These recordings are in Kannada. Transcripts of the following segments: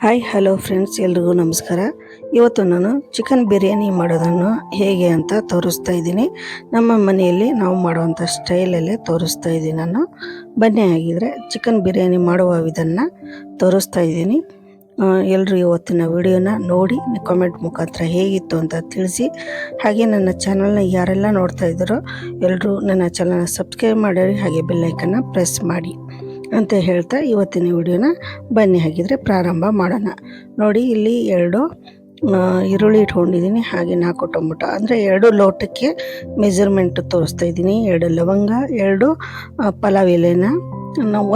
ಹಾಯ್, ಹಲೋ ಫ್ರೆಂಡ್ಸ್, ಎಲ್ರಿಗೂ ನಮಸ್ಕಾರ. ಇವತ್ತು ನಾನು ಚಿಕನ್ ಬಿರಿಯಾನಿ ಮಾಡೋದನ್ನು ಹೇಗೆ ಅಂತ ತೋರಿಸ್ತಾ ಇದ್ದೀನಿ. ನಮ್ಮ ಮನೆಯಲ್ಲಿ ನಾವು ಮಾಡುವಂಥ ಸ್ಟೈಲಲ್ಲೇ ತೋರಿಸ್ತಾ ಇದ್ದೀನಿ ನಾನು. ಬನ್ನಿ ಆಗಿದ್ರೆ ಚಿಕನ್ ಬಿರಿಯಾನಿ ಮಾಡುವ ವಿಧಾನ ತೋರಿಸ್ತಾ ಇದ್ದೀನಿ. ಎಲ್ಲರೂ ಇವತ್ತಿನ ವಿಡಿಯೋನ ನೋಡಿ ಕಾಮೆಂಟ್ ಮುಖಾಂತರ ಹೇಗಿತ್ತು ಅಂತ ತಿಳಿಸಿ. ಹಾಗೆ ನನ್ನ ಚಾನಲ್ನ ಯಾರೆಲ್ಲ ನೋಡ್ತಾ ಇದ್ದಾರೋ ಎಲ್ಲರೂ ನನ್ನ ಚಾನಲ್ನ ಸಬ್ಸ್ಕ್ರೈಬ್ ಮಾಡಿರಿ. ಹಾಗೆ ಬೆಲ್ಲೈಕನ್ನ ಪ್ರೆಸ್ ಮಾಡಿ. ಅಂತ ಹೇಳ್ತಾ ಇವತ್ತಿನ ವಿಡಿಯೋನ ಬನ್ನಿ ಹಾಗಿದ್ರೆ ಪ್ರಾರಂಭ ಮಾಡೋಣ. ನೋಡಿ, ಇಲ್ಲಿ ಎರಡು ಈರುಳ್ಳಿ ಇಟ್ಕೊಂಡಿದ್ದೀನಿ, ಹಾಗೆ ನಾಲ್ಕು ಟೊಮೊಟೊ. ಅಂದರೆ ಎರಡು ಲೋಟಕ್ಕೆ ಮೆಜರ್ಮೆಂಟ್ ತೋರಿಸ್ತಾ ಇದ್ದೀನಿ. ಎರಡು ಲವಂಗ, ಎರಡು ಪಲಾವ್ ಎಲೆನ.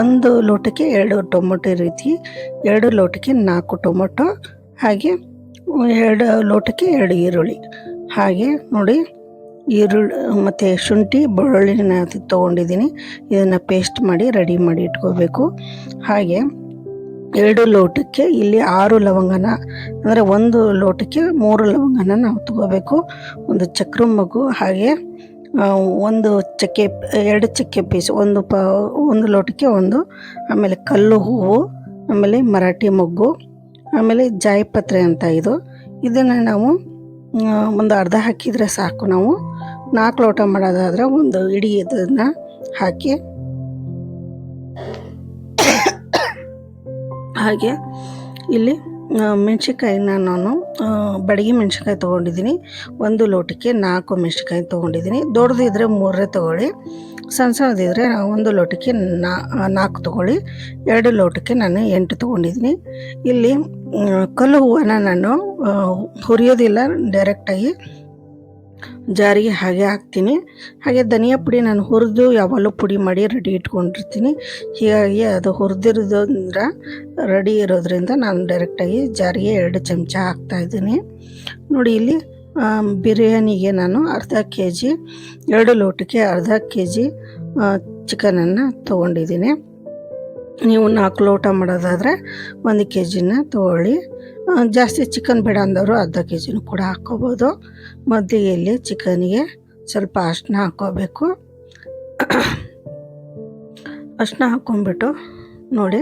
ಒಂದು ಲೋಟಕ್ಕೆ ಎರಡು ಟೊಮೊಟೊ ರೀತಿ, ಎರಡು ಲೋಟಕ್ಕೆ ನಾಲ್ಕು ಟೊಮೊಟೊ, ಹಾಗೆ, ಎರಡು ಲೋಟಕ್ಕೆ ಎರಡು ಈರುಳ್ಳಿ. ಹಾಗೆ ನೋಡಿ ಈರುಳ್ಳಿ, ಮತ್ತು ಶುಂಠಿ, ಬೆಳ್ಳುಳ್ಳಿನ ತೊಗೊಂಡಿದ್ದೀನಿ. ಇದನ್ನು ಪೇಸ್ಟ್ ಮಾಡಿ ರೆಡಿ ಮಾಡಿ ಇಟ್ಕೋಬೇಕು. ಹಾಗೆ ಎರಡು ಲೋಟಕ್ಕೆ ಇಲ್ಲಿ ಆರು ಲವಂಗನ, ಅಂದರೆ ಒಂದು ಲೋಟಕ್ಕೆ ಮೂರು ಲವಂಗನ ನಾವು ತಗೋಬೇಕು. ಒಂದು ಚಕ್ರ ಮಗು, ಹಾಗೆ ಒಂದು ಚಕ್ಕೆ, ಎರಡು ಚಕ್ಕೆ ಪೀಸ್ ಒಂದು ಪ, ಒಂದು ಲೋಟಕ್ಕೆ ಒಂದು, ಆಮೇಲೆ ಕಲ್ಲು ಹೂವು, ಆಮೇಲೆ ಮರಾಠಿ ಮೊಗ್ಗು, ಆಮೇಲೆ ಜಾಯಿಪತ್ರೆ ಅಂತ ಇದು. ಇದನ್ನು ನಾವು ಒಂದು ಅರ್ಧ ಹಾಕಿದರೆ ಸಾಕು ನಾವು. ನಾಲ್ಕು ಲೋಟ ಮಾಡೋದಾದ್ರೆ ಒಂದು ಇಡೀ ಇದನ್ನು ಹಾಕಿ. ಹಾಗೆ ಇಲ್ಲಿ ಮೆಣಸಿನ್ಕಾಯಿನ ನಾನು ಬಡಗಿ ಮೆಣ್ಸಿನ್ಕಾಯಿ ತೊಗೊಂಡಿದ್ದೀನಿ. ಒಂದು ಲೋಟಕ್ಕೆ ನಾಲ್ಕು ಮೆಣ್ಸಿನ್ಕಾಯಿ ತೊಗೊಂಡಿದ್ದೀನಿ. ದೊಡ್ಡದಿದ್ದರೆ ಮೂರೇ ತೊಗೊಳ್ಳಿ. ಸಣ್ಣ ಸಣ್ಣದಿದ್ರೆ ಒಂದು ಲೋಟಕ್ಕೆ ನಾ, ನಾಲ್ಕು ತೊಗೊಳ್ಳಿ. ಎರಡು ಲೋಟಕ್ಕೆ ನಾನು ಎಂಟು ತೊಗೊಂಡಿದ್ದೀನಿ ಇಲ್ಲಿ ಕಲ್ಲು ಹೂವನ್ನು ನಾನು ಹುರಿಯೋದಿಲ್ಲ, ಡೈರೆಕ್ಟಾಗಿ ಜಾರಿಗೆ ಹಾಗೆ ಹಾಕ್ತೀನಿ. ಹಾಗೆ ಧನಿಯಾ ಪುಡಿ ನಾನು ಹುರಿದು ಯಾವಾಗಲೂ ಪುಡಿ ಮಾಡಿ ರೆಡಿ ಇಟ್ಕೊಂಡಿರ್ತೀನಿ. ಹೀಗಾಗಿ ಅದು ಹುರಿದಿರೋದ್ರಿಂದ, ರೆಡಿ ಇರೋದ್ರಿಂದ ನಾನು ಡೈರೆಕ್ಟಾಗಿ ಜಾರಿಗೆ ಎರಡು ಚಮಚ ಹಾಕ್ತಾಯಿದ್ದೀನಿ ನೋಡಿ ಇಲ್ಲಿ ಬಿರಿಯಾನಿಗೆ ನಾನು ಅರ್ಧ ಕೆ ಜಿ ಎರಡು ಲೋಟಕ್ಕೆ ಅರ್ಧ ಕೆ ಜಿ ಚಿಕನನ್ನು ತೊಗೊಂಡಿದ್ದೀನಿ. ನೀವು ನಾಲ್ಕು ಲೋಟ ಮಾಡೋದಾದರೆ ಒಂದು ಕೆ ಜಿನ ತೊಗೊಳ್ಳಿ ಜಾಸ್ತಿ ಚಿಕನ್ ಬೇಡ ಅಂದವರು ಅರ್ಧ ಕೆ ಜಿನೂ ಕೂಡ ಹಾಕ್ಕೋಬೋದು. ಮೊದಲಿಗೆ ಇಲ್ಲಿ ಚಿಕನಿಗೆ ಸ್ವಲ್ಪ ಅಷ್ಟನ್ನ ಹಾಕ್ಕೋಬೇಕು. ಅಷ್ಟನ್ನ ಹಾಕ್ಕೊಂಬಿಟ್ಟು ನೋಡಿ.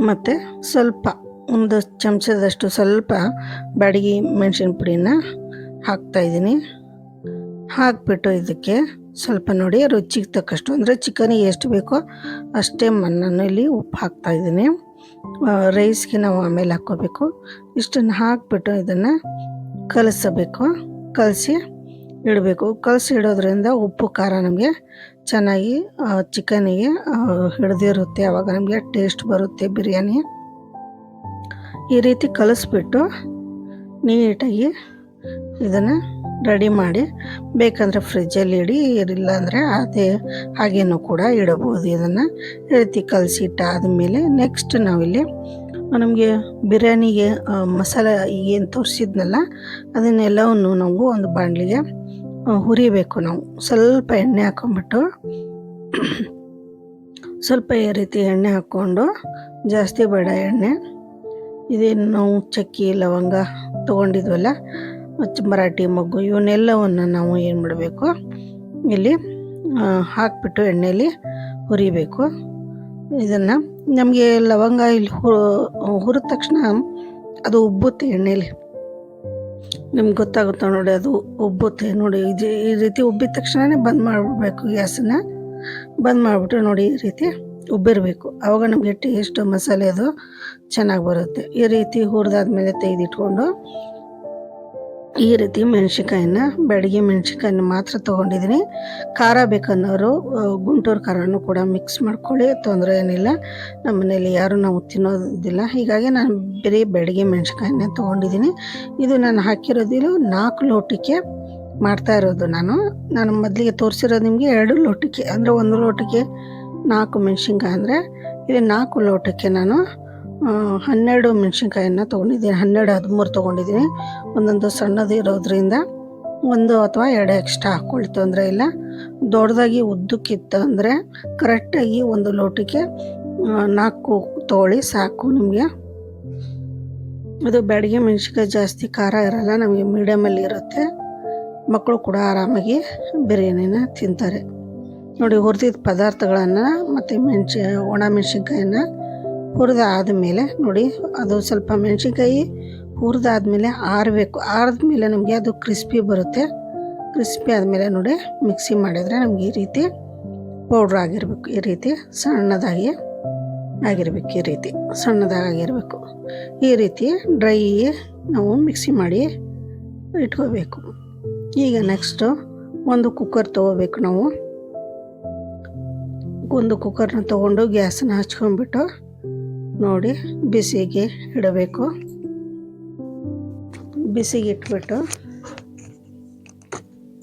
ಮತ್ತು ಸ್ವಲ್ಪ ಒಂದು ಚಮಚದಷ್ಟು ಸ್ವಲ್ಪ ಬ್ಯಾಡಗಿ ಮೆಣಸಿನ ಪುಡಿನ ಹಾಕ್ತಾಯಿದ್ದೀನಿ ಹಾಕ್ಬಿಟ್ಟು ಇದಕ್ಕೆ ಸ್ವಲ್ಪ ನೋಡಿ ರುಚಿಗೆ ತಕ್ಕಷ್ಟು, ಅಂದರೆ ಚಿಕನಿಗೆ ಎಷ್ಟು ಬೇಕೋ ಅಷ್ಟೇ ಮ- ನಾನು ಇಲ್ಲಿ ಉಪ್ಪು ಹಾಕ್ತಾಯಿದ್ದೀನಿ ರೈಸ್ಗೆ ನಾವು ಆಮೇಲೆ ಹಾಕ್ಕೋಬೇಕು. ಇಷ್ಟನ್ನು ಹಾಕ್ಬಿಟ್ಟು ಇದನ್ನು ಕಲಸಬೇಕು. ಕಲಸಿ ಇಡಬೇಕು. ಕಲಸಿ ಇಡೋದ್ರಿಂದ ಉಪ್ಪು ಖಾರ ನಮಗೆ ಚೆನ್ನಾಗಿ ಚಿಕನಿಗೆ ಹಿಡಿದಿರುತ್ತೆ. ಆವಾಗ ನಮಗೆ ಟೇಸ್ಟ್ ಬರುತ್ತೆ ಬಿರಿಯಾನಿ. ಈ ರೀತಿ ಕಲಿಸ್ಬಿಟ್ಟು ನೀಟಾಗಿ ಇದನ್ನು ರೆಡಿ ಮಾಡಿ ಬೇಕಂದರೆ ಫ್ರಿಜ್ಜಲ್ಲಿ ಇಡಿ ಇಲ್ಲ ಅಂದರೆ ಅದೇ ಹಾಗೇನೂ ಕೂಡ ಇಡಬಹುದು. ಇದನ್ನು ಈ ರೀತಿ ಕಲಸಿಟ್ಟಾದಮೇಲೆ ನೆಕ್ಸ್ಟ್ ನಾವಿಲ್ಲಿ, ನಮಗೆ ಬಿರಿಯಾನಿಗೆ ಮಸಾಲೆ ಏನು ತೋರಿಸಿದ್ನಲ್ಲ, ಅದನ್ನೆಲ್ಲವನ್ನು ನಾವು ಒಂದು ಬಾಣಲಿಗೆ ಹುರಿಬೇಕು ನಾವು. ಸ್ವಲ್ಪ ಎಣ್ಣೆ ಹಾಕೊಂಬಿಟ್ಟು, ಸ್ವಲ್ಪ ಈ ರೀತಿ ಎಣ್ಣೆ ಹಾಕ್ಕೊಂಡು, ಜಾಸ್ತಿ ಬೇಡ ಎಣ್ಣೆ ಇದೇನು ನಾವು ಚಕ್ಕಿ, ಲವಂಗ ತೊಗೊಂಡಿದ್ವಲ್ಲ ಮರಾಠಿ ಮೊಗ್ಗು, ಇವನ್ನೆಲ್ಲವನ್ನು ನಾವು ಏನು ಮಾಡಬೇಕು? ಇಲ್ಲಿ ಹಾಕಿಬಿಟ್ಟು ಎಣ್ಣೆಯಲ್ಲಿ ಹುರಿಬೇಕು. ಇದನ್ನು ನಮಗೆ ಲವಂಗ ಇಲ್ಲಿ ಹುರಿದ ತಕ್ಷಣ ಅದು ಉಬ್ಬುತ್ತೆ ಎಣ್ಣೆಯಲ್ಲಿ ನಿಮ್ಗೆ ಗೊತ್ತಾಗುತ್ತೆ ನೋಡಿ, ಅದು ಉಬ್ಬುತ್ತೆ ನೋಡಿ, ಇದು ಈ ರೀತಿ ಉಬ್ಬಿದ ತಕ್ಷಣನೇ ಬಂದ್ ಮಾಡಿಬಿಡ್ಬೇಕು ಗ್ಯಾಸನ್ನು. ಬಂದ್ ಮಾಡಿಬಿಟ್ಟು ನೋಡಿ ಈ ರೀತಿ. ಉಬ್ಬಿರಬೇಕು ಆವಾಗ ನಮಗೆ ಟೇಸ್ಟ್ ಮಸಾಲೆ ಅದು ಚೆನ್ನಾಗಿ ಬರುತ್ತೆ. ಈ ರೀತಿ ಹುರಿದಾದ್ಮೇಲೆ ತೆಗೆದಿಟ್ಕೊಂಡು ಈ ರೀತಿ ಮೆಣಸಿನ್ಕಾಯಿನ ಬೆಳಗ್ಗೆ ಮೆಣಸಿನ್ಕಾಯಿನ ಮಾತ್ರ ತೊಗೊಂಡಿದ್ದೀನಿ ಖಾರ ಬೇಕನ್ನೋರು ಗುಂಟೂರು ಖಾರನೂ ಕೂಡ ಮಿಕ್ಸ್ ಮಾಡ್ಕೊಳ್ಳಿ, ತೊಂದರೆ ಏನಿಲ್ಲ. ನಮ್ಮ ಮನೇಲಿ ಯಾರೂ ನಾವು ತಿನ್ನೋದಿಲ್ಲ. ಹೀಗಾಗಿ ನಾನು ಬರೀ ಬೆಳಗ್ಗೆ ಮೆಣಸಿನ್ಕಾಯಿನೇ ತೊಗೊಂಡಿದ್ದೀನಿ ಇದು ನಾನು ಹಾಕಿರೋದಿಲ್ಲ ನಾಲ್ಕು ಲೋಟಕ್ಕೆ ಮಾಡ್ತಾ ಇರೋದು ನಾನು. ನಾನು ಮೊದಲಿಗೆ ತೋರಿಸಿರೋದು ನಿಮಗೆ ಎರಡು ಲೋಟಕ್ಕೆ ಅಂದರೆ ಒಂದು ಲೋಟಕ್ಕೆ ನಾಲ್ಕು ಮೆಣಸಿನ್ಕಾಯಿ ಅಂದರೆ ಇಲ್ಲಿ ನಾಲ್ಕು ಲೋಟಕ್ಕೆ ನಾನು ಹನ್ನೆರಡು ಮೆಣಸಿನ್ಕಾಯನ್ನು ತೊಗೊಂಡಿದ್ದೀನಿ. ಹನ್ನೆರಡು, ಹದಿಮೂರು ತೊಗೊಂಡಿದ್ದೀನಿ. ಒಂದೊಂದು ಸಣ್ಣದು ಇರೋದ್ರಿಂದ ಒಂದು ಅಥವಾ ಎರಡು ಎಕ್ಸ್ಟ್ರಾ ಹಾಕ್ಕೊಳ್ಳಿ ತೊಂದರೆ ಇಲ್ಲ. ದೊಡ್ಡದಾಗಿ ಉದ್ದಕ್ಕಿತ್ತು ಅಂದರೆ ಕರೆಕ್ಟಾಗಿ ಒಂದು ಲೋಟಕ್ಕೆ ನಾಲ್ಕು ತೊಗೊಳ್ಳಿ ಸಾಕು ನಿಮಗೆ. ಅದು ಬೆಳಗ್ಗೆ ಮೆಣಸಿನ್ಕಾಯಿ ಜಾಸ್ತಿ ಖಾರ ಇರಲ್ಲ, ನಮಗೆ ಮೀಡಿಯಮಲ್ಲಿ ಇರುತ್ತೆ. ಮಕ್ಕಳು ಕೂಡ ಆರಾಮಾಗಿ ಬಿರಿಯಾನಿನ ತಿಂತಾರೆ. ನೋಡಿ ಹುರಿದಿದ್ದ ಪದಾರ್ಥಗಳನ್ನು ಮತ್ತು ಮೆಣಸಿ, ಒಣ ಮೆಣ್ಸಿನ್ಕಾಯಿಯನ್ನು ಹುರಿದಾದ ಮೇಲೆ ನೋಡಿ ಅದು ಸ್ವಲ್ಪ ಮೆಣಸಿನ್ಕಾಯಿ ಹುರಿದಾದ್ಮೇಲೆ ಆರಬೇಕು. ಆರಿದ್ಮೇಲೆ ನಮಗೆ ಅದು ಕ್ರಿಸ್ಪಿ ಬರುತ್ತೆ. ಕ್ರಿಸ್ಪಿ ಆದಮೇಲೆ ನೋಡಿ ಮಿಕ್ಸಿ ಮಾಡಿದರೆ ನಮ್ಗೆ ಈ ರೀತಿ ಪೌಡ್ರ್ ಆಗಿರಬೇಕು. ಈ ರೀತಿ ಸಣ್ಣದಾಗಿ ಆಗಿರಬೇಕು. ಈ ರೀತಿ ಸಣ್ಣದಾಗಿರಬೇಕು ಈ ರೀತಿ ಡ್ರೈ ನಾವು ಮಿಕ್ಸಿ ಮಾಡಿ ಇಟ್ಕೋಬೇಕು. ಈಗ ನೆಕ್ಸ್ಟು ಒಂದು ಕುಕ್ಕರ್ ತೊಗೋಬೇಕು ನಾವು. ಒಂದು ಕುಕ್ಕರ್ನ ತೊಗೊಂಡು ಗ್ಯಾಸನ್ನ ಹಚ್ಕೊಂಡ್ಬಿಟ್ಟು ನೋಡಿ ಬಿಸಿಗೆ ಇಡಬೇಕು. ಬಿಸಿಗೆ ಇಟ್ಬಿಟ್ಟು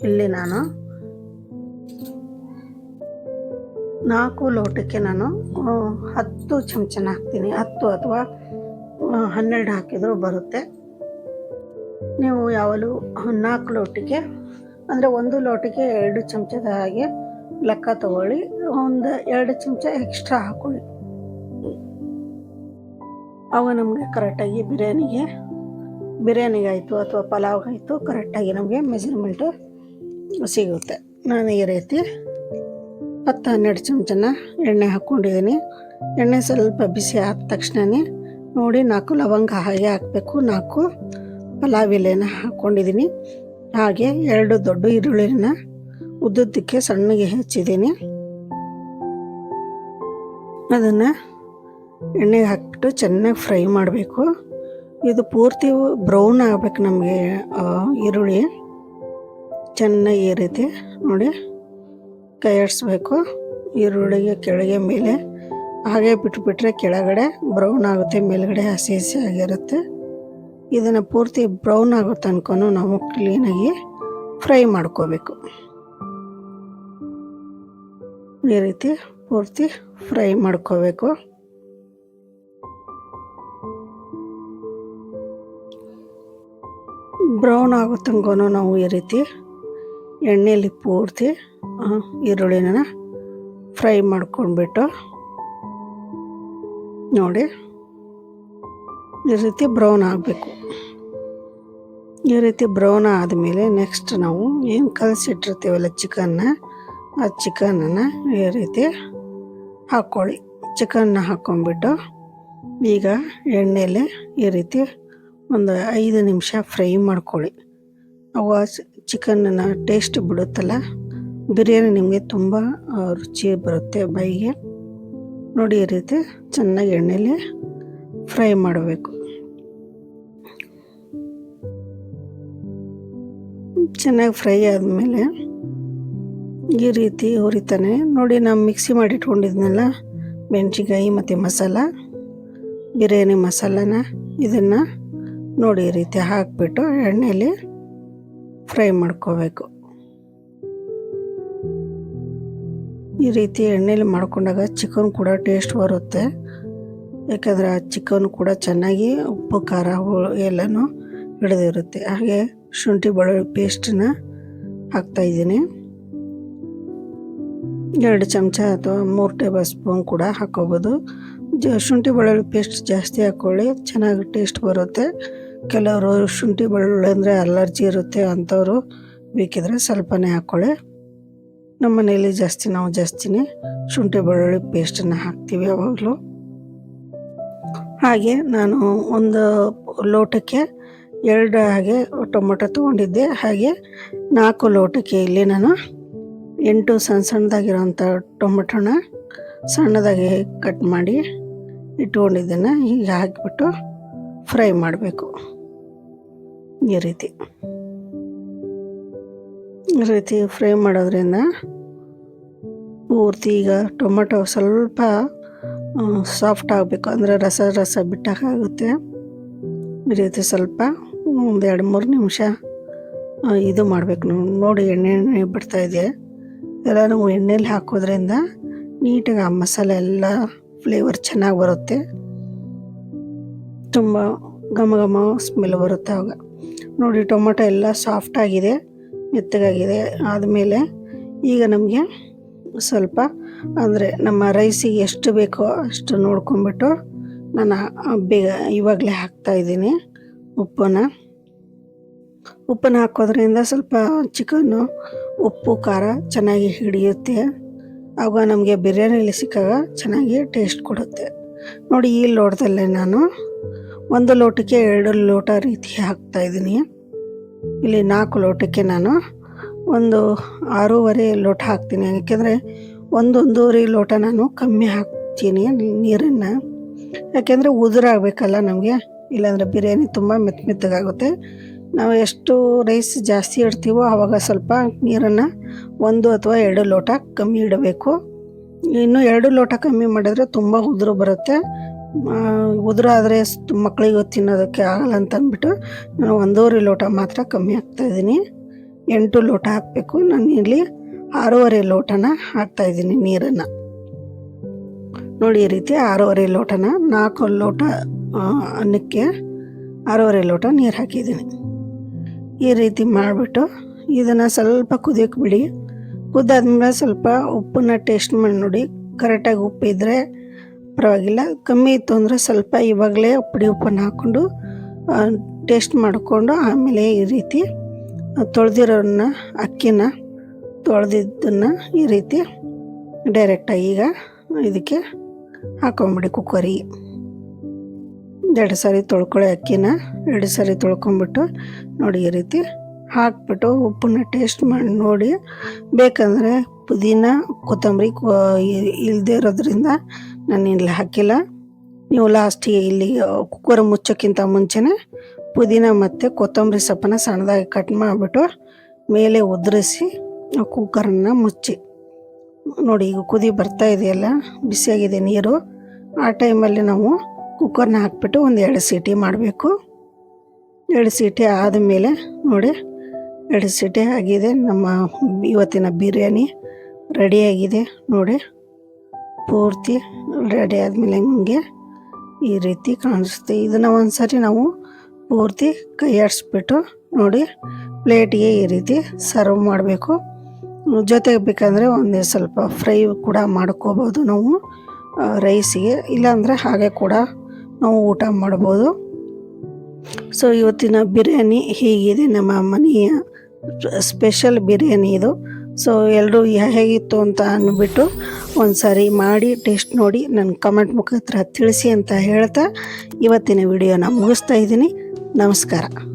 ಇಲ್ಲಿ ನಾನು ನಾಲ್ಕು ಲೋಟಕ್ಕೆ ನಾನು ಹತ್ತು ಚಮಚನ ಹಾಕ್ತೀನಿ. ಹತ್ತು ಅಥವಾ ಹನ್ನೆರಡು ಹಾಕಿದರೂ ಬರುತ್ತೆ. ನೀವು ಯಾವಾಗಲೂ ನಾಲ್ಕು ಲೋಟಕ್ಕೆ, ಅಂದರೆ ಒಂದು ಲೋಟಕ್ಕೆ ಎರಡು ಚಮಚದ ಹಾಗೆ ಲೆಕ್ಕ ತಗೊಳ್ಳಿ, ಒಂದು ಎರಡು ಚಮಚ ಎಕ್ಸ್ಟ್ರಾ ಹಾಕೊಳ್ಳಿ. ಅವ ನಮಗೆ ಕರೆಕ್ಟಾಗಿ ಬಿರಿಯಾನಿಗೆ ಬಿರಿಯಾನಿಗಾಯಿತು ಅಥವಾ ಪಲಾವ್ಗಾಯಿತು ಕರೆಕ್ಟಾಗಿ ನಮಗೆ ಮೆಜರ್ಮೆಂಟು ಸಿಗುತ್ತೆ. ನಾನು ಈ ರೀತಿ ಹತ್ತು ಹನ್ನೆರಡು ಚಮಚನ ಎಣ್ಣೆ ಹಾಕ್ಕೊಂಡಿದ್ದೀನಿ ಎಣ್ಣೆ ಸ್ವಲ್ಪ ಬಿಸಿ ಆದ ತಕ್ಷಣವೇ ನೋಡಿ ನಾಲ್ಕು ಲವಂಗ ಹಾಗೆ ಹಾಕಬೇಕು. ನಾಲ್ಕು ಪಲಾವ್ ಎಲೆನ ಹಾಕ್ಕೊಂಡಿದ್ದೀನಿ ಹಾಗೆ ಎರಡು ದೊಡ್ಡ ಈರುಳ್ಳಿನ ಉದ್ದುದ್ದಕ್ಕೆ ಸಣ್ಣಗೆ ಹೆಚ್ಚಿದ್ದೀನಿ. ಅದನ್ನು ಎಣ್ಣೆಗೆ ಹಾಕಿಬಿಟ್ಟು ಚೆನ್ನಾಗಿ ಫ್ರೈ ಮಾಡಬೇಕು. ಇದು ಪೂರ್ತಿ ಬ್ರೌನ್ ಆಗಬೇಕು ನಮಗೆ ಈರುಳ್ಳಿ. ಚೆನ್ನಾಗಿ ಈ ರೀತಿ ನೋಡಿ ಕೈಯಾಡಿಸ್ಬೇಕು ಈರುಳ್ಳಿಗೆ ಕೆಳಗೆ ಮೇಲೆ, ಹಾಗೆ ಬಿಟ್ಬಿಟ್ರೆ ಕೆಳಗಡೆ ಬ್ರೌನ್ ಆಗುತ್ತೆ, ಮೇಲುಗಡೆ ಹಸಿ ಹಸಿ ಆಗಿರುತ್ತೆ. ಇದನ್ನು ಪೂರ್ತಿ ಬ್ರೌನ್ ಆಗೋ ಅನ್ಕೊಂಡು ನಾವು ಕ್ಲೀನಾಗಿ ಫ್ರೈ ಮಾಡ್ಕೋಬೇಕು. ಈ ರೀತಿ ಪೂರ್ತಿ ಫ್ರೈ ಮಾಡ್ಕೋಬೇಕು. ಬ್ರೌನ್ ಆಗೋ ತನಕ ನಾವು ಈ ರೀತಿ ಎಣ್ಣೆಯಲ್ಲಿ ಪೂರ್ತಿ ಈರುಳ್ಳಿನ ಫ್ರೈ ಮಾಡ್ಕೊಂಡ್ಬಿಟ್ಟು ನೋಡಿ, ಈ ರೀತಿ ಬ್ರೌನ್ ಆಗಬೇಕು. ಈ ರೀತಿ ಬ್ರೌನ್ ಆದಮೇಲೆ ನೆಕ್ಸ್ಟ್ ನಾವು ಏನು ಕಲಸಿಟ್ಟಿರ್ತೀವಲ್ಲ ಚಿಕನ್ನ ಆ ಚಿಕನನ್ನು ಈ ರೀತಿ ಹಾಕ್ಕೊಳ್ಳಿ. ಚಿಕನ್ನ ಹಾಕ್ಕೊಂಡ್ಬಿಟ್ಟು ಈಗ ಎಣ್ಣೆಯಲ್ಲಿ ಈ ರೀತಿ ಒಂದು ಐದು ನಿಮಿಷ ಫ್ರೈ ಮಾಡ್ಕೊಳ್ಳಿ. ಅವ ಚಿಕನನ್ನು ಟೇಸ್ಟ್ ಬಿಡುತ್ತಲ್ಲ, ಬಿರಿಯಾನಿ ನಿಮಗೆ ತುಂಬ ರುಚಿ ಬರುತ್ತೆ ಬೈಗೆ ನೋಡಿ ಈ ರೀತಿ ಚೆನ್ನಾಗಿ ಎಣ್ಣೆಯಲ್ಲಿ ಫ್ರೈ ಮಾಡಬೇಕು. ಚೆನ್ನಾಗಿ ಫ್ರೈ ಆದಮೇಲೆ ಈ ರೀತಿ ಹುರಿತಾನೆ. ನೋಡಿ ನಾವು ಮಿಕ್ಸಿ ಮಾಡಿಟ್ಕೊಂಡಿದ್ನಲ್ಲ, ಮೆಣಸಿನ್ಕಾಯಿ ಮತ್ತು ಮಸಾಲ, ಬಿರಿಯಾನಿ ಮಸಾಲನ ಇದನ್ನು ನೋಡಿ ಈ ರೀತಿ ಹಾಕಿಬಿಟ್ಟು ಎಣ್ಣೆಯಲ್ಲಿ ಫ್ರೈ ಮಾಡ್ಕೋಬೇಕು. ಈ ರೀತಿ ಎಣ್ಣೆಯಲ್ಲಿ ಮಾಡ್ಕೊಂಡಾಗ ಚಿಕನ್ ಕೂಡ ಟೇಸ್ಟ್ ಬರುತ್ತೆ. ಯಾಕಂದರೆ ಆ ಚಿಕನ್ ಕೂಡ ಚೆನ್ನಾಗಿ ಉಪ್ಪು, ಖಾರ ಎಲ್ಲನೂ ಹಿಡಿದಿರುತ್ತೆ. ಹಾಗೆ ಶುಂಠಿ, ಬೆಳ್ಳುಳ್ಳಿ ಪೇಸ್ಟನ್ನ ಹಾಕ್ತಾಯಿದ್ದೀನಿ ಎರಡು ಚಮಚ ಅಥವಾ ಮೂರು ಟೇಬಲ್ ಸ್ಪೂನ್ ಕೂಡ ಹಾಕೋಬೋದು. ಜ ಶುಂಠಿ ಬೆಳ್ಳುಳ್ಳಿ ಪೇಸ್ಟ್ ಜಾಸ್ತಿ ಹಾಕ್ಕೊಳ್ಳಿ ಚೆನ್ನಾಗಿ ಟೇಸ್ಟ್ ಬರುತ್ತೆ. ಕೆಲವರು ಶುಂಠಿ ಬೆಳ್ಳುಳ್ಳಿ ಅಂದರೆ ಅಲರ್ಜಿ ಇರುತ್ತೆ ಅಂಥವ್ರು ಬೇಕಿದ್ರೆ ಸ್ವಲ್ಪನೇ ಹಾಕ್ಕೊಳ್ಳಿ ನಮ್ಮ ಮನೇಲಿ ಜಾಸ್ತಿ, ನಾವು ಜಾಸ್ತಿನೇ ಶುಂಠಿ ಬೆಳ್ಳುಳ್ಳಿ ಪೇಸ್ಟನ್ನು ಹಾಕ್ತೀವಿ ಯಾವಾಗಲೂ ಹಾಗೆ ನಾನು ಒಂದು ಲೋಟಕ್ಕೆ ಎರಡು ಹಾಗೆ ಟೊಮೊಟೊ ತೊಗೊಂಡಿದ್ದೆ. ಹಾಗೆ ನಾಲ್ಕು ಲೋಟಕ್ಕೆ ಇಲ್ಲಿ ನಾನು ಎಂಟು ಸಣ್ಣ ಸಣ್ಣದಾಗಿರೋಂಥ ಟೊಮೆಟೊನ ಸಣ್ಣದಾಗಿ ಕಟ್ ಮಾಡಿ ಇಟ್ಕೊಂಡಿದ್ದನ್ನು ಹೀಗೆ ಹಾಕಿಬಿಟ್ಟು ಫ್ರೈ ಮಾಡಬೇಕು. ಈ ರೀತಿ. ಈ ರೀತಿ ಫ್ರೈ ಮಾಡೋದ್ರಿಂದ ಪೂರ್ತಿ ಈಗ ಟೊಮೆಟೊ ಸ್ವಲ್ಪ ಸಾಫ್ಟ್ ಆಗಬೇಕು. ಅಂದರೆ ರಸ ರಸ ಬಿಟ್ಟಾಗುತ್ತೆ ಈ ರೀತಿ ಸ್ವಲ್ಪ ಒಂದು ಎರಡು ಮೂರು ನಿಮಿಷ ಇದು ಮಾಡಬೇಕು. ನೋಡಿ ಎಣ್ಣೆ ಎಣ್ಣೆ ಬಿಡ್ತಾ ಇದೆ ಎಲ್ಲ ನಾವು ಎಣ್ಣೆಲಿ ಹಾಕೋದ್ರಿಂದ ನೀಟಾಗಿ ಆ ಮಸಾಲೆ ಎಲ್ಲ ಫ್ಲೇವರ್ ಚೆನ್ನಾಗಿ ಬರುತ್ತೆ. ತುಂಬ ಘಮ ಘಮ ಸ್ಮೆಲ್ ಬರುತ್ತೆ ಆವಾಗ. ನೋಡಿ, ಟೊಮೊಟೊ ಎಲ್ಲ ಸಾಫ್ಟ್ ಆಗಿದೆ, ಮೆತ್ತಗಾಗಿದೆ, ಆದಮೇಲೆ ಈಗ ನಮಗೆ ಸ್ವಲ್ಪ ಅಂದರೆ ನಮ್ಮ ರೈಸಿಗೆ ಎಷ್ಟು ಬೇಕೋ ಅಷ್ಟು ನೋಡ್ಕೊಂಬಿಟ್ಟು ನಾನು ಬೇಗ ಇವಾಗಲೇ ಹಾಕ್ತಾಯಿದ್ದೀನಿ ಉಪ್ಪನ್ನು. ಉಪ್ಪನ್ನು ಹಾಕೋದ್ರಿಂದ ಸ್ವಲ್ಪ ಚಿಕನ್ನು, ಉಪ್ಪು, ಖಾರ ಚೆನ್ನಾಗಿ ಹಿಡಿಯುತ್ತೆ. ಆವಾಗ ನಮಗೆ ಬಿರಿಯಾನಿಲಿ ಸಿಕ್ಕಾಗ ಚೆನ್ನಾಗಿ ಟೇಸ್ಟ್ ಕೊಡುತ್ತೆ. ನೋಡಿ ಈ ಲೋಟದಲ್ಲೇ ನಾನು ಒಂದು ಲೋಟಕ್ಕೆ ಎರಡು ಲೋಟ ರೀತಿ ಹಾಕ್ತಾ ಇದ್ದೀನಿ. ಇಲ್ಲಿ ನಾಲ್ಕು ಲೋಟಕ್ಕೆ ನಾನು ಒಂದು ಆರೂವರೆ ಲೋಟ ಹಾಕ್ತೀನಿ. ಯಾಕೆಂದರೆ ಒಂದೊಂದೂವರೆ ಲೋಟ ನಾನು ಕಮ್ಮಿ ಹಾಕ್ತೀನಿ ನೀರನ್ನು. ಯಾಕೆಂದರೆ ಉದುರಾಗಬೇಕಲ್ಲ ನಮಗೆ. ಇಲ್ಲಾಂದರೆ ಬಿರಿಯಾನಿ ತುಂಬ ಮೆತ್ತ ಮೆತ್ತಗಾಗುತ್ತೆ ನಾವು ಎಷ್ಟು ರೈಸ್ ಜಾಸ್ತಿ ಇಡ್ತೀವೋ ಆವಾಗ ಸ್ವಲ್ಪ ನೀರನ್ನು ಒಂದು ಅಥವಾ ಎರಡು ಲೋಟ ಕಮ್ಮಿ ಇಡಬೇಕು. ಇನ್ನು ಎರಡು ಲೋಟ ಕಮ್ಮಿ ಮಾಡಿದ್ರೆ ತುಂಬ ಉದುರು ಬರುತ್ತೆ. ಉದುರಾದರೆ ಮಕ್ಕಳಿಗೆ ತಿನ್ನೋದಕ್ಕೆ ಆಗಲ್ಲ ಅಂತ ಅಂದ್ಬಿಟ್ಟು ನಾನು ಒಂದೂವರೆ ಲೋಟ ಮಾತ್ರ ಕಮ್ಮಿ ಹಾಕ್ತಾಯಿದ್ದೀನಿ ಎಂಟು ಲೋಟ ಹಾಕಬೇಕು. ನಾನು ಇಲ್ಲಿ ಆರೂವರೆ ಲೋಟನ ಹಾಕ್ತಾಯಿದ್ದೀನಿ ನೀರನ್ನು. ನೋಡಿ ಈ ರೀತಿ ಆರೂವರೆ ಲೋಟನ ನಾಲ್ಕು ಲೋಟ ಅನ್ನಕ್ಕೆ ಆರೂವರೆ ಲೋಟ ನೀರು ಹಾಕಿದ್ದೀನಿ. ಈ ರೀತಿ ಮಾಡಿಬಿಟ್ಟು ಇದನ್ನು ಸ್ವಲ್ಪ ಕುದಿಯೋಕೆ ಬಿಡಿ. ಕುದ್ದಾದ್ಮೇಲೆ ಸ್ವಲ್ಪ ಉಪ್ಪನ್ನ ಟೇಸ್ಟ್ ಮಾಡಿ ನೋಡಿ. ಕರೆಕ್ಟಾಗಿ ಉಪ್ಪಿದ್ರೆ ಪರವಾಗಿಲ್ಲ. ಕಮ್ಮಿ ಇತ್ತು ಅಂದರೆ ಸ್ವಲ್ಪ ಇವಾಗಲೇ ಪುಡಿ ಉಪ್ಪನ್ನು ಹಾಕ್ಕೊಂಡು ಟೇಸ್ಟ್ ಮಾಡಿಕೊಂಡು ಆಮೇಲೆ ಈ ರೀತಿ ತೊಳೆದಿರೋನ್ನ ಅಕ್ಕಿನ ತೊಳೆದಿದ್ದನ್ನು ಈ ರೀತಿ ಡೈರೆಕ್ಟಾಗಿ ಈಗ ಇದಕ್ಕೆ ಹಾಕೊಂಬಿಡಿ ಕುಕ್ಕರಿಗೆ ಎರಡು ಸಾರಿ ತೊಳ್ಕೊಳ್ಳಿ ಅಕ್ಕಿನ. ಎರಡು ಸಾರಿ ತೊಳ್ಕೊಂಬಿಟ್ಟು ನೋಡಿ ಈ ರೀತಿ ಹಾಕ್ಬಿಟ್ಟು ಉಪ್ಪನ್ನ ಟೇಸ್ಟ್ ಮಾಡಿ ನೋಡಿ. ಬೇಕಂದರೆ ಪುದೀನ, ಕೊತ್ತಂಬರಿ ಇಲ್ಲದೆ ಇರೋದ್ರಿಂದ ನಾನು ಇಲ್ಲಿ ಹಾಕಿಲ್ಲ. ನೀವು ಲಾಸ್ಟಿಗೆ ಇಲ್ಲಿ ಕುಕ್ಕರ್ ಮುಚ್ಚೋಕ್ಕಿಂತ ಮುಂಚೆನೇ ಪುದೀನ ಮತ್ತು ಕೊತ್ತಂಬರಿ ಸೊಪ್ಪನ್ನ ಸಣ್ಣದಾಗಿ ಕಟ್ ಮಾಡಿಬಿಟ್ಟು ಮೇಲೆ ಉದುರಿಸಿ ಕುಕ್ಕರನ್ನು ಮುಚ್ಚಿ. ನೋಡಿ ಈಗ ಕುದಿ ಬರ್ತಾ ಇದೆಯಲ್ಲ, ಬಿಸಿಯಾಗಿದೆ ನೀರು. ಆ ಟೈಮಲ್ಲಿ ನಾವು ಕುಕ್ಕರ್ನ ಹಾಕ್ಬಿಟ್ಟು ಒಂದು ಎರಡು ಸೀಟಿ ಮಾಡಬೇಕು. ಎರಡು ಸೀಟಿ ಆದಮೇಲೆ ನೋಡಿ, ಎರಡು ಸೀಟಿ ಆಗಿದೆ. ನಮ್ಮ ಇವತ್ತಿನ ಬಿರಿಯಾನಿ ರೆಡಿಯಾಗಿದೆ ನೋಡಿ. ಪೂರ್ತಿ ರೆಡಿ ಆದಮೇಲೆ ಹಂಗೆ ಈ ರೀತಿ ಕಾಣಿಸುತ್ತೆ. ಇದನ್ನು ಒಂದು ಸರಿ ನಾವು ಪೂರ್ತಿ ಕೈ ಆಡಿಸ್ಬಿಟ್ಟು ನೋಡಿ, ಪ್ಲೇಟಿಗೆ ಈ ರೀತಿ ಸರ್ವ್ ಮಾಡಬೇಕು. ಜೊತೆಗೆ ಬೇಕಂದರೆ ಒಂದು ಸ್ವಲ್ಪ ಫ್ರೈ ಕೂಡ ಮಾಡ್ಕೋಬೋದು ನಾವು ರೈಸಿಗೆ. ಇಲ್ಲಾಂದರೆ ಹಾಗೆ ಕೂಡ ನಾವು ಊಟ ಮಾಡ್ಬೋದು. ಸೊ ಇವತ್ತಿನ ಬಿರಿಯಾನಿ ಹೀಗಿದೆ ನಮ್ಮ ಮನೆಯ ಸ್ಪೆಷಲ್ ಬಿರಿಯಾನಿ ಇದು. ಸೊ ಎಲ್ಲರೂ ಹೇಗಿತ್ತು ಅಂತ ಅಂದ್ಬಿಟ್ಟು ಒಂದು ಸಾರಿ ಮಾಡಿ ಟೇಸ್ಟ್ ನೋಡಿ ನನ್ನ ಕಮೆಂಟ್ ಮುಖಾಂತರ ತಿಳಿಸಿ ಅಂತ ಹೇಳ್ತಾ ಇವತ್ತಿನ ವಿಡಿಯೋನ ಮುಗಿಸ್ತಾ ಇದ್ದೀನಿ. ನಮಸ್ಕಾರ.